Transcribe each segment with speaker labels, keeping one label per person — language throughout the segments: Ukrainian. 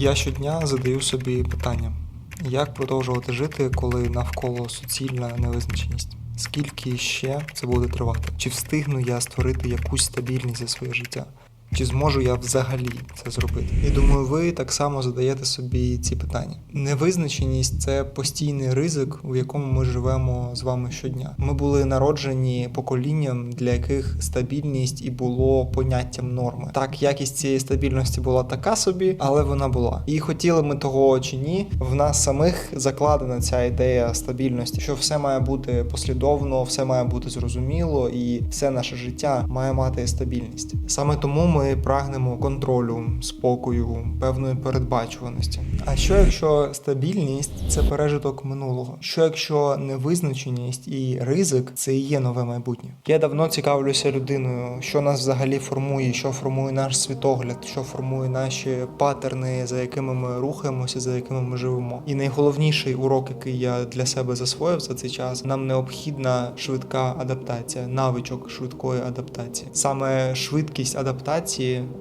Speaker 1: Я щодня задаю собі питання: як продовжувати жити, коли навколо суцільна невизначеність? Скільки ще це буде тривати? Чи встигну я створити якусь стабільність за своє життя? Чи зможу я взагалі це зробити? І думаю, ви так само задаєте собі ці питання. Невизначеність це постійний ризик, у якому ми живемо з вами щодня. Ми були народжені поколінням, для яких стабільність і було поняттям норми. Так, якість цієї стабільності була така собі, але вона була. І хотіли ми того чи ні, в нас самих закладена ця ідея стабільності, що все має бути послідовно, все має бути зрозуміло, і все наше життя має мати стабільність. Саме тому ми прагнемо контролю, спокою, певної передбачуваності. А що якщо стабільність це пережиток минулого? Що якщо невизначеність і ризик це і є нове майбутнє? Я давно цікавлюся людиною, що нас взагалі формує, що формує наш світогляд, що формує наші патерни, за якими ми рухаємося, за якими ми живемо. І найголовніший урок, який я для себе засвоїв за цей час, нам необхідна швидка адаптація, навичок швидкої адаптації. Саме швидкість адаптації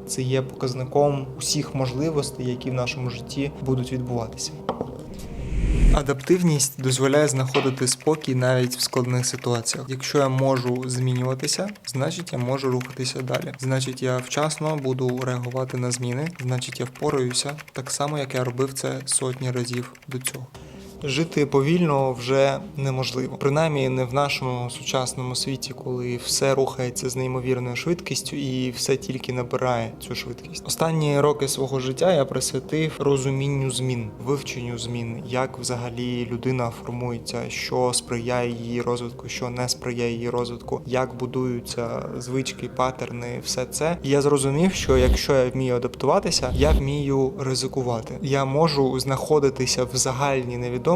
Speaker 1: це є показником усіх можливостей, які в нашому житті будуть відбуватися. Адаптивність дозволяє знаходити спокій навіть в складних ситуаціях. Якщо я можу змінюватися, значить я можу рухатися далі. Значить, я вчасно буду реагувати на зміни, значить я впораюся так само, як я робив це сотні разів до цього. Жити повільно вже неможливо, принаймні не в нашому сучасному світі, коли все рухається з неймовірною швидкістю і все тільки набирає цю швидкість. Останні роки свого життя я присвятив розумінню змін, вивченню змін, як взагалі людина формується, що сприяє її розвитку, що не сприяє її розвитку, як будуються звички, патерни, все це. І я зрозумів, що якщо я вмію адаптуватися, я вмію ризикувати. Я можу знаходитися в загальній невідомості,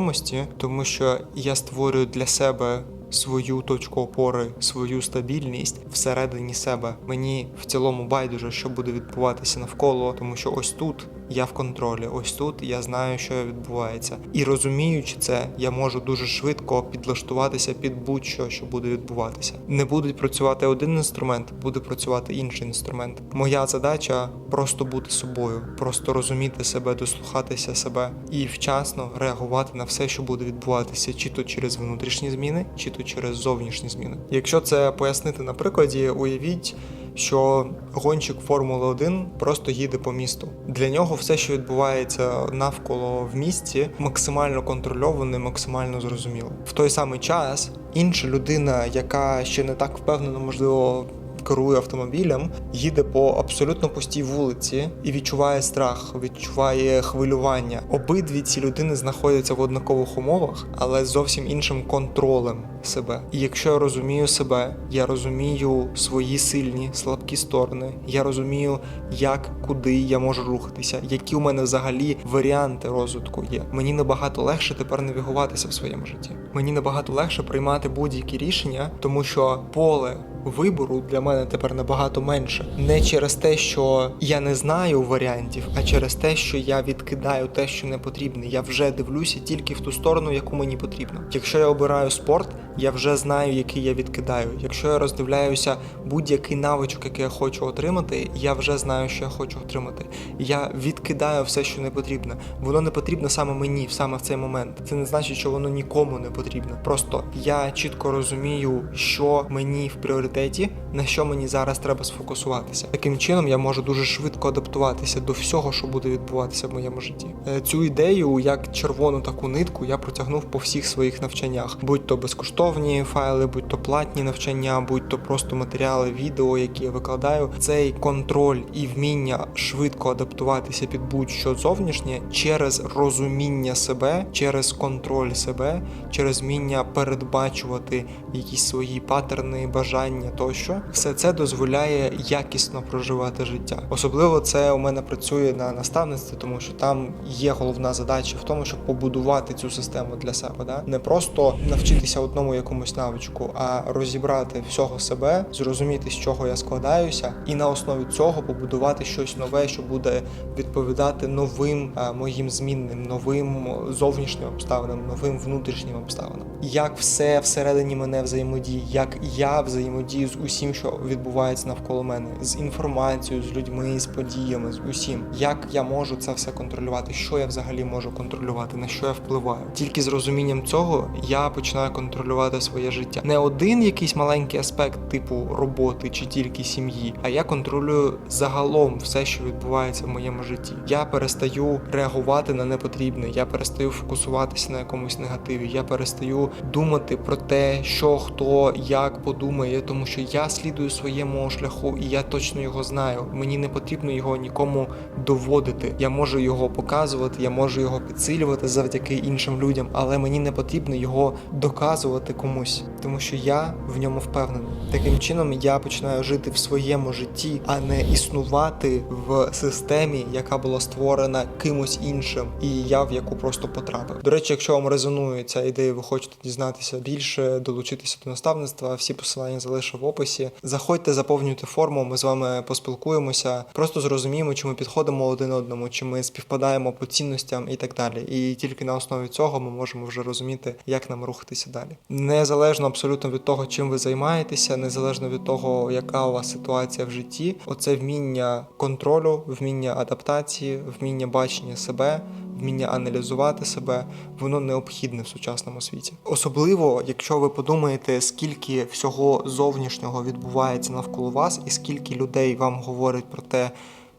Speaker 1: тому що я створюю для себе. Свою точку опори, свою стабільність всередині себе. Мені в цілому байдуже, що буде відбуватися навколо, тому що ось тут я в контролі, ось тут я знаю, що відбувається. І розуміючи це, я можу дуже швидко підлаштуватися під будь-що, що буде відбуватися. Не буде працювати один інструмент, буде працювати інший інструмент. Моя задача просто бути собою, просто розуміти себе, дослухатися себе і вчасно реагувати на все, що буде відбуватися, чи то через внутрішні зміни, чи то через зовнішні зміни. Якщо це пояснити на прикладі, уявіть. Що гонщик Формули 1 просто їде по місту. Для нього все, що відбувається навколо в місті, максимально контрольоване, максимально зрозуміло. В той самий час інша людина, яка ще не так впевнено, можливо. Керує автомобілем, їде по абсолютно пустій вулиці і відчуває страх, відчуває хвилювання. Обидві ці людини знаходяться в однакових умовах, але зовсім іншим контролем себе. І якщо я розумію себе, я розумію свої сильні, слабкі сторони. Я розумію, як куди я можу рухатися, які у мене взагалі варіанти розвитку є. Мені набагато легше тепер навігуватися в своєму житті. Мені набагато легше приймати будь-які рішення, тому що поле вибору для мене тепер набагато менше. Не через те, що я не знаю варіантів, а через те, що я відкидаю те, що не потрібне. Я вже дивлюся тільки в ту сторону, яку мені потрібно. Якщо я обираю спорт, я вже знаю, який я відкидаю. Якщо я роздивляюся будь-який навичок, який я хочу отримати, я вже знаю, що я хочу отримати. Я відкидаю все, що не потрібно. Воно не потрібно саме мені, саме в цей момент. Це не значить, що воно нікому не потрібно. Просто я чітко розумію, що мені в пріоритеті, на що мені зараз треба сфокусуватися. Таким чином я можу дуже швидко адаптуватися до всього, що буде відбуватися в моєму житті. Е, Цю ідею, як червону таку нитку, я протягнув по всіх своїх навчаннях, будь то безкоштовні файли, будь то платні навчання, будь то просто матеріали, відео, які я викладаю. Цей контроль і вміння швидко адаптуватися під будь-що зовнішнє через розуміння себе, через контроль себе, через вміння передбачувати якісь свої патерни, бажання тощо, все це дозволяє якісно проживати життя. Особливо це у мене працює на наставництві, тому що там є головна задача в тому, щоб побудувати цю систему для себе, да? не просто навчитися одному якомусь навичку, а розібрати всього себе, зрозуміти, з чого я складаюся, і на основі цього побудувати щось нове, що буде відповідати новим а, моїм змінним, новим зовнішнім обставинам, новим внутрішнім обставинам. Як все всередині мене взаємодіє, як я взаємодію з усім, що відбувається навколо мене, з інформацією, з людьми, з подіями, з усім. Як я можу це все контролювати? Що я взагалі можу контролювати? На що я впливаю? Тільки з розумінням цього я починаю контролювати своє життя. Не один якийсь маленький аспект, типу роботи чи тільки сім'ї, а я контролюю загалом все, що відбувається в моєму житті. Я перестаю реагувати на непотрібне, я перестаю фокусуватися на якомусь негативі. Я перестаю думати про те, що хто як подумає, тому що я слідую своєму шляху, і я точно його знаю. Мені не потрібно його нікому доводити. Я можу його показувати, я можу його підсилювати завдяки іншим людям, але мені не потрібно його доказувати комусь, тому що я в ньому впевнений. Таким чином я починаю жити в своєму житті, а не існувати в системі, яка була створена кимось іншим, і я в яку просто потрапив. До речі, якщо вам резонує ця ідея, ви хочете дізнатися більше, долучитися до наставництва, всі посилання залишу в описі. Заходьте, заповнюйте форму. Ми з вами поспілкуємося, просто зрозуміємо, чи ми підходимо один одному, чи ми співпадаємо по цінностям і так далі. І тільки на основі цього ми можемо вже розуміти, як нам рухатися далі. Незалежно абсолютно від того, чим ви займаєтеся, незалежно від того, яка у вас ситуація в житті, оце вміння контролю, вміння адаптації, вміння бачення себе. Вміння аналізувати себе, воно необхідне в сучасному світі. Особливо, якщо ви подумаєте, скільки всього зовнішнього відбувається навколо вас, і скільки людей вам говорять про те,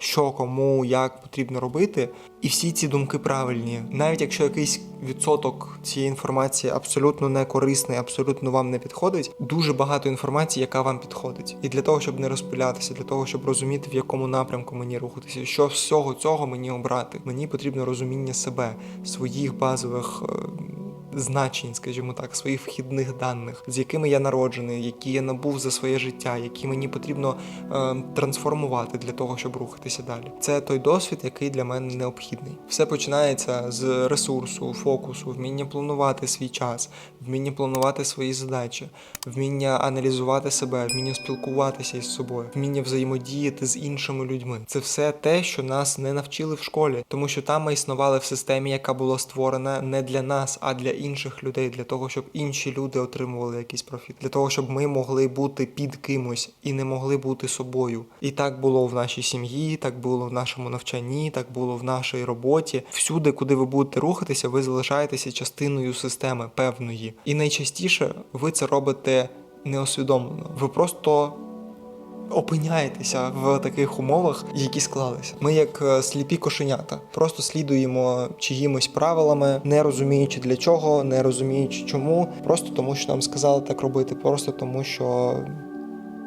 Speaker 1: що кому як потрібно робити, і всі ці думки правильні, навіть якщо якийсь відсоток цієї інформації абсолютно не корисний, абсолютно вам не підходить, дуже багато інформації, яка вам підходить. І для того, щоб не розпилятися, для того, щоб розуміти, в якому напрямку мені рухатися, що всього цього мені обрати, мені потрібно розуміння себе, своїх базових. Значень, скажімо так, своїх вхідних даних, з якими я народжений, які я набув за своє життя, які мені потрібно е, трансформувати для того, щоб рухатися далі. Це той досвід, який для мене необхідний. Все починається з ресурсу, фокусу, вміння планувати свій час, вміння планувати свої задачі, вміння аналізувати себе, вміння спілкуватися із собою, вміння взаємодіяти з іншими людьми. Це все те, що нас не навчили в школі, тому що там ми існували в системі, яка була створена не для нас, а для людей, для того, щоб інші люди отримували якийсь профіт, для того, щоб ми могли бути під кимось і не могли бути собою. І так було в нашій сім'ї, так було в нашому навчанні, так було в нашій роботі. Всюди, куди ви будете рухатися, ви залишаєтеся частиною системи певної. І найчастіше ви це робите неосвідомлено. Ви просто опиняєтеся в таких умовах, які склалися. Ми як е, сліпі кошенята, просто слідуємо чиїмось правилами, не розуміючи для чого, не розуміючи чому, просто тому, що нам сказали так робити, просто тому, що.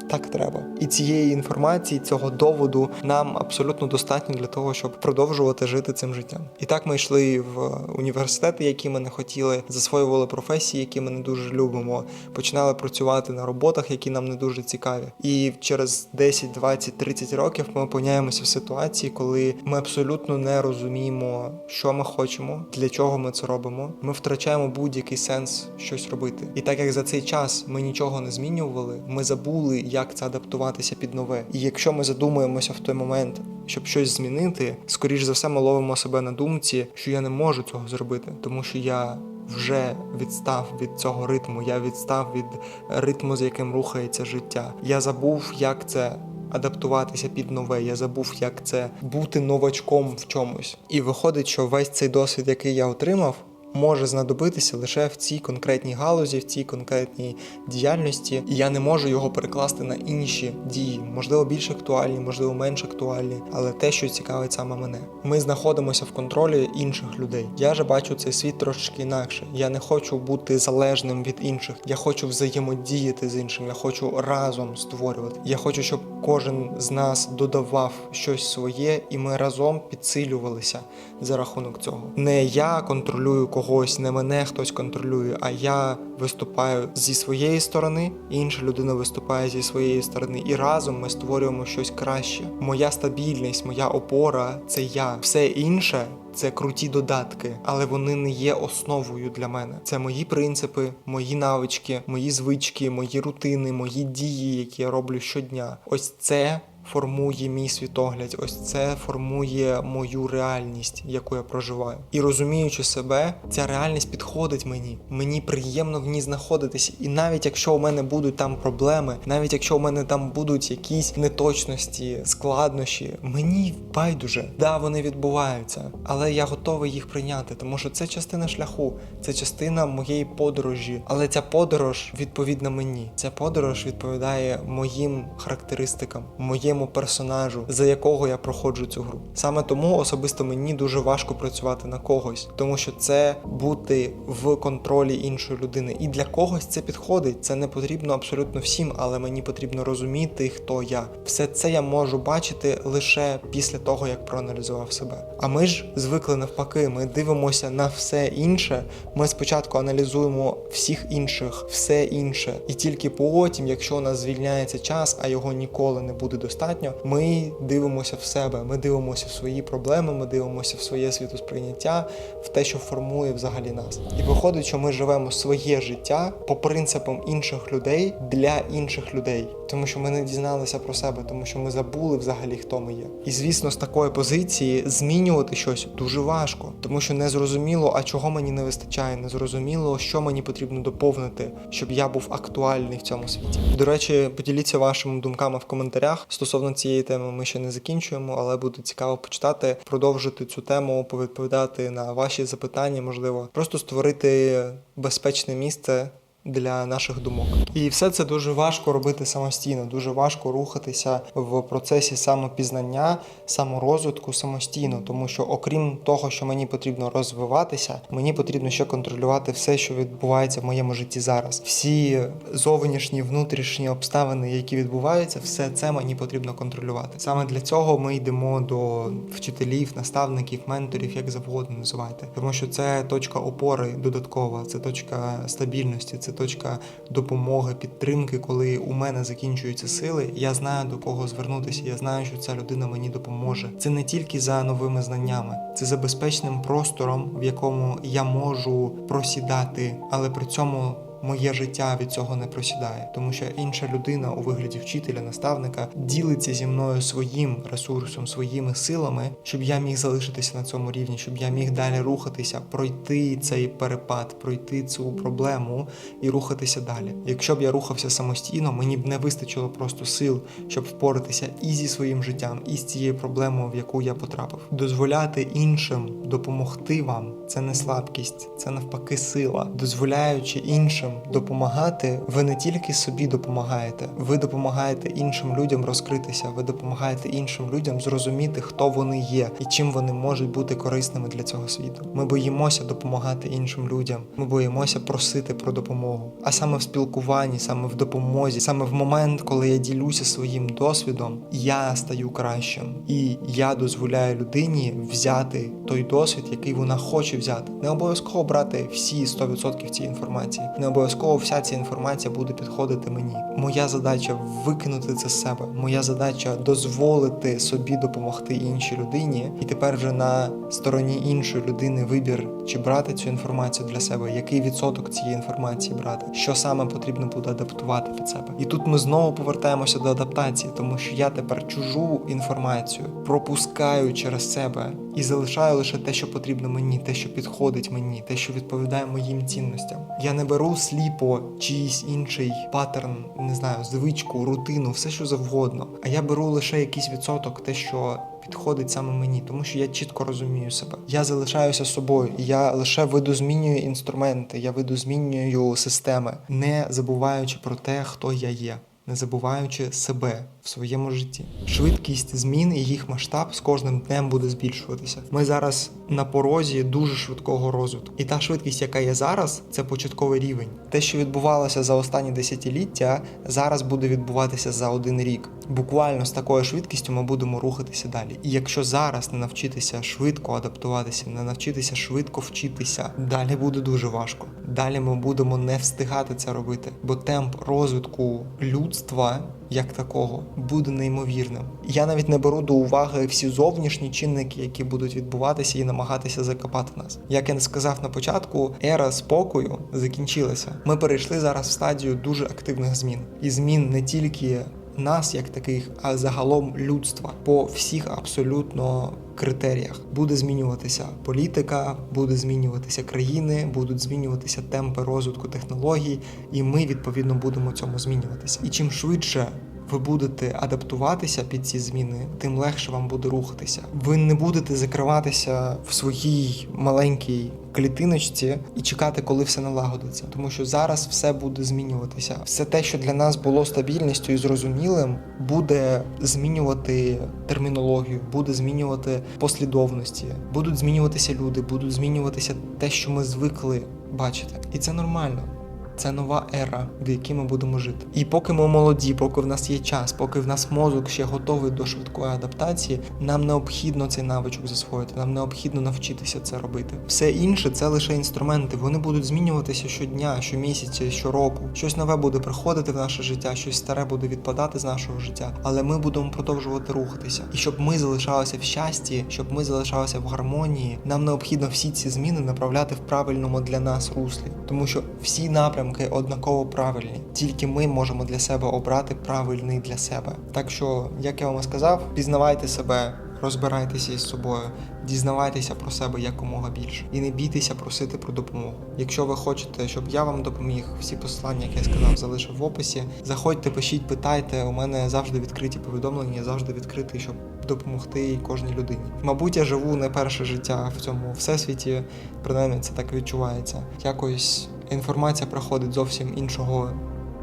Speaker 1: Так треба, і цієї інформації, цього доводу нам абсолютно достатньо для того, щоб продовжувати жити цим життям. І так ми йшли в університети, які ми не хотіли, засвоювали професії, які ми не дуже любимо, починали працювати на роботах, які нам не дуже цікаві. І через 10, 20, 30 років ми опиняємося в ситуації, коли ми абсолютно не розуміємо, що ми хочемо, для чого ми це робимо. Ми втрачаємо будь-який сенс щось робити. І так як за цей час ми нічого не змінювали, ми забули, як це адаптуватися під нове. І якщо ми задумуємося в той момент, щоб щось змінити, скоріш за все, ми ловимо себе на думці, що я не можу цього зробити, тому що я. Вже відстав від цього ритму, я відстав від ритму, з яким рухається життя. Я забув, як це адаптуватися під нове. Я забув, як це бути новачком в чомусь. І виходить, що весь цей досвід, який я отримав, може знадобитися лише в цій конкретній галузі, в цій конкретній діяльності, і я не можу його перекласти на інші дії, можливо, більш актуальні, можливо, менш актуальні, але те, що цікавить саме мене. Ми знаходимося в контролі інших людей. Я же бачу цей світ трошки інакше. Я не хочу бути залежним від інших. Я хочу взаємодіяти з іншим. Я хочу разом створювати. Я хочу, щоб кожен з нас додавав щось своє, і ми разом підсилювалися за рахунок цього. Не я контролюю когось когось, не мене хтось контролює, а я виступаю зі своєї сторони, інша людина виступає зі своєї сторони, і разом ми створюємо щось краще. Моя стабільність, моя опора це я. Все інше. Це круті додатки, але вони не є основою для мене. Це мої принципи, мої навички, мої звички, мої рутини, мої дії, які я роблю щодня. Ось це формує мій світогляд, ось це формує мою реальність, яку я проживаю. І розуміючи себе, ця реальність підходить мені. Мені приємно в ній знаходитися. І навіть якщо у мене будуть там проблеми, навіть якщо у мене там будуть якісь неточності, складнощі, мені байдуже. Да, вони відбуваються, але я готовий їх прийняти, тому що це частина шляху, це частина моєї подорожі. Але ця подорож відповідна мені. Ця подорож відповідає моїм характеристикам, моєму персонажу, за якого я проходжу цю гру. Саме тому особисто мені дуже важко працювати на когось, тому що це бути в контролі іншої людини. І для когось це підходить. Це не потрібно абсолютно всім, але мені потрібно розуміти, хто я. Все це я можу бачити лише після того, як проаналізував себе. А ми ж звикли навпаки. Ми дивимося на все інше. Ми спочатку аналізуємо всіх інших, все інше, і тільки потім, якщо у нас звільняється час, а його ніколи не буде достатньо, ми дивимося в себе. Ми дивимося в свої проблеми, ми дивимося в своє світосприйняття, в те, що формує взагалі нас. І виходить, що ми живемо своє життя по принципам інших людей для інших людей, тому що ми не дізналися про себе, тому що ми забули взагалі, хто ми є. І звісно, з такої позиції змінювати щось дуже важко, тому що не зрозуміло, а чого мені не вистачає, не зрозуміло, що мені потрібно доповнити, щоб я був актуальний в цьому світі. До речі, поділіться вашими думками в коментарях стосовно цієї теми. Ми ще не закінчуємо, але буде цікаво почитати, продовжити цю тему, повідповідати на ваші запитання, можливо, просто створити безпечне місце для наших думок. І все це дуже важко робити самостійно, дуже важко рухатися в процесі самопізнання, саморозвитку самостійно, тому що окрім того, що мені потрібно розвиватися, мені потрібно ще контролювати все, що відбувається в моєму житті зараз. Всі зовнішні, внутрішні обставини, які відбуваються, все це мені потрібно контролювати. Саме для цього ми йдемо до вчителів, наставників, менторів, як завгодно називайте, тому що це точка опори додаткова, це точка стабільності, це точка допомоги, підтримки, коли у мене закінчуються сили. Я знаю до кого звернутися. Я знаю, що ця людина мені допоможе. Це не тільки за новими знаннями, це за безпечним простором, в якому я можу просідати, але при цьому. Моє життя від цього не просідає, тому що інша людина у вигляді вчителя, наставника ділиться зі мною своїм ресурсом, своїми силами, щоб я міг залишитися на цьому рівні, щоб я міг далі рухатися, пройти цей перепад, пройти цю проблему і рухатися далі. Якщо б я рухався самостійно, мені б не вистачило просто сил, щоб впоратися і зі своїм життям, і з цією проблемою, в яку я потрапив. Дозволяти іншим допомогти вам це не слабкість, це навпаки сила. Дозволяючи іншим допомагати, ви не тільки собі допомагаєте, ви допомагаєте іншим людям розкритися, ви допомагаєте іншим людям зрозуміти, хто вони є і чим вони можуть бути корисними для цього світу. Ми боїмося допомагати іншим людям. Ми боїмося просити про допомогу. А саме в спілкуванні, саме в допомозі, саме в момент, коли я ділюся своїм досвідом, я стаю кращим, і я дозволяю людині взяти той досвід, який вона хоче взяти. Не обов'язково брати всі 100% цієї інформації. Не обов'язково вся ця інформація буде підходити мені. Моя задача викинути це з себе. Моя задача дозволити собі допомогти іншій людині, і тепер вже на стороні іншої людини вибір, чи брати цю інформацію для себе, який відсоток цієї інформації брати, що саме потрібно буде адаптувати під себе. І тут ми знову повертаємося до адаптації, тому що я тепер чужу інформацію пропускаю через себе і залишаю лише те, що потрібно мені, те, що підходить мені, те, що відповідає моїм цінностям. Я не беру сліпо чийсь інший паттерн, не знаю, звичку, рутину, все що завгодно. А я беру лише якийсь відсоток, те, що підходить саме мені, тому що я чітко розумію себе. Я залишаюся собою, я лише видозмінюю інструменти, я видозмінюю системи, не забуваючи про те, хто я є. Не забуваючи себе, в своєму житті. Швидкість змін і їх масштаб з кожним днем буде збільшуватися. Ми зараз на порозі дуже швидкого розвитку. І та швидкість, яка є зараз, це початковий рівень. Те, що відбувалося за останні десятиліття, зараз буде відбуватися за один рік. Буквально з такою швидкістю ми будемо рухатися далі. І якщо зараз не навчитися швидко адаптуватися, не навчитися швидко вчитися, далі буде дуже важко. Далі ми будемо не встигати це робити, бо темп розвитку людства як такого буде неймовірним. Я навіть не беру до уваги всі зовнішні чинники, які будуть відбуватися і намагатися закопати нас. Як я не сказав на початку, ера спокою закінчилася. Ми перейшли зараз в стадію дуже активних змін, і змін не тільки нас як таких, а загалом людства по всіх абсолютно критеріях буде змінюватися політика, буде змінюватися країни, будуть змінюватися темпи розвитку технологій, і ми відповідно будемо цьому змінюватися. І чим швидше. Ви будете адаптуватися під ці зміни, тим легше вам буде рухатися. Ви не будете закриватися в своїй маленькій клітиночці і чекати, коли все налагодиться, тому що зараз все буде змінюватися. Все те, що для нас було стабільністю і зрозумілим, буде змінювати термінологію, буде змінювати послідовності, будуть змінюватися люди, будуть змінюватися те, що ми звикли бачити, і це нормально. Це нова ера, в якій ми будемо жити. І поки ми молоді, поки в нас є час, поки в нас мозок ще готовий до швидкої адаптації, нам необхідно цей навичок засвоїти, нам необхідно навчитися це робити. Все інше це лише інструменти. Вони будуть змінюватися щодня, щомісяця, щороку. Щось нове буде приходити в наше життя, щось старе буде відпадати з нашого життя. Але ми будемо продовжувати рухатися. І щоб ми залишалися в щасті, щоб ми залишалися в гармонії, нам необхідно всі ці зміни направляти в правильному для нас руслі, тому що всі напрямки однаково правильні. Тільки ми можемо для себе обрати правильний для себе. Так що, як я вам сказав, пізнавайте себе. Розбирайтеся із собою, дізнавайтеся про себе якомога більше і не бійтеся просити про допомогу. Якщо ви хочете, щоб я вам допоміг, всі посилання, як я сказав, залишив в описі. Заходьте, пишіть, питайте. У мене завжди відкриті повідомлення, завжди відкритий, щоб допомогти кожній людині. Мабуть, я живу не перше життя в цьому всесвіті, принаймні це так відчувається. Якось інформація проходить зовсім іншого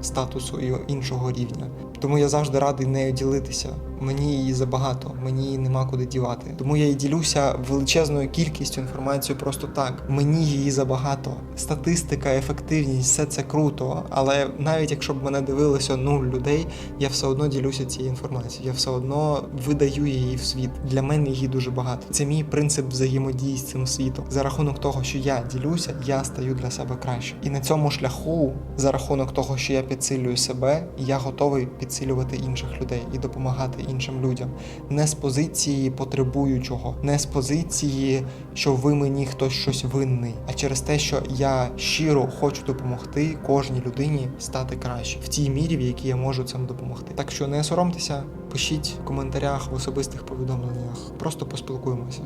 Speaker 1: статусу і іншого рівня. Тому я завжди радий нею ділитися. Мені її забагато, мені її нема куди дівати. Тому я і ділюся величезною кількістю інформації просто так. Мені її забагато. Статистика, ефективність, все це круто. Але навіть якщо б мене дивилося нуль людей, я все одно ділюся цією інформацією. Я все одно видаю її в світ. Для мене її дуже багато. Це мій принцип взаємодії з цим світом. За рахунок того, що я ділюся, я стаю для себе краще. І на цьому шляху, за рахунок того, що я підсилюю себе, я готовий підсилювати інших людей і допомагати іншим людям. Не з позиції потребуючого, не з позиції, що ви мені хтось щось винний, а через те, що я щиро хочу допомогти кожній людині стати краще в тій мірі, в якій я можу цим допомогти. Так що не соромтеся, пишіть в коментарях в особистих повідомленнях, просто поспілкуємося.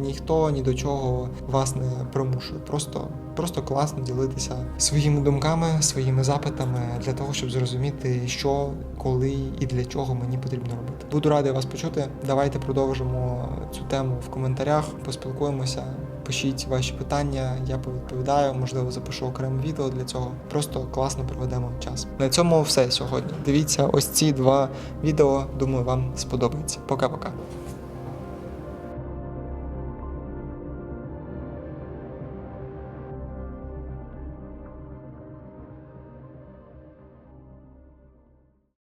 Speaker 1: Ніхто ні до чого вас не примушує. Просто, просто класно ділитися своїми думками, своїми запитами для того, щоб зрозуміти, що, коли і для чого мені потрібно робити. Буду радий вас почути. Давайте продовжимо цю тему в коментарях, поспілкуємося. Пишіть ваші питання, я повідповідаю, можливо, запишу окреме відео для цього. Просто класно проведемо час. На цьому все сьогодні. Дивіться ось ці два відео. Думаю, вам сподобається. Пока-пока.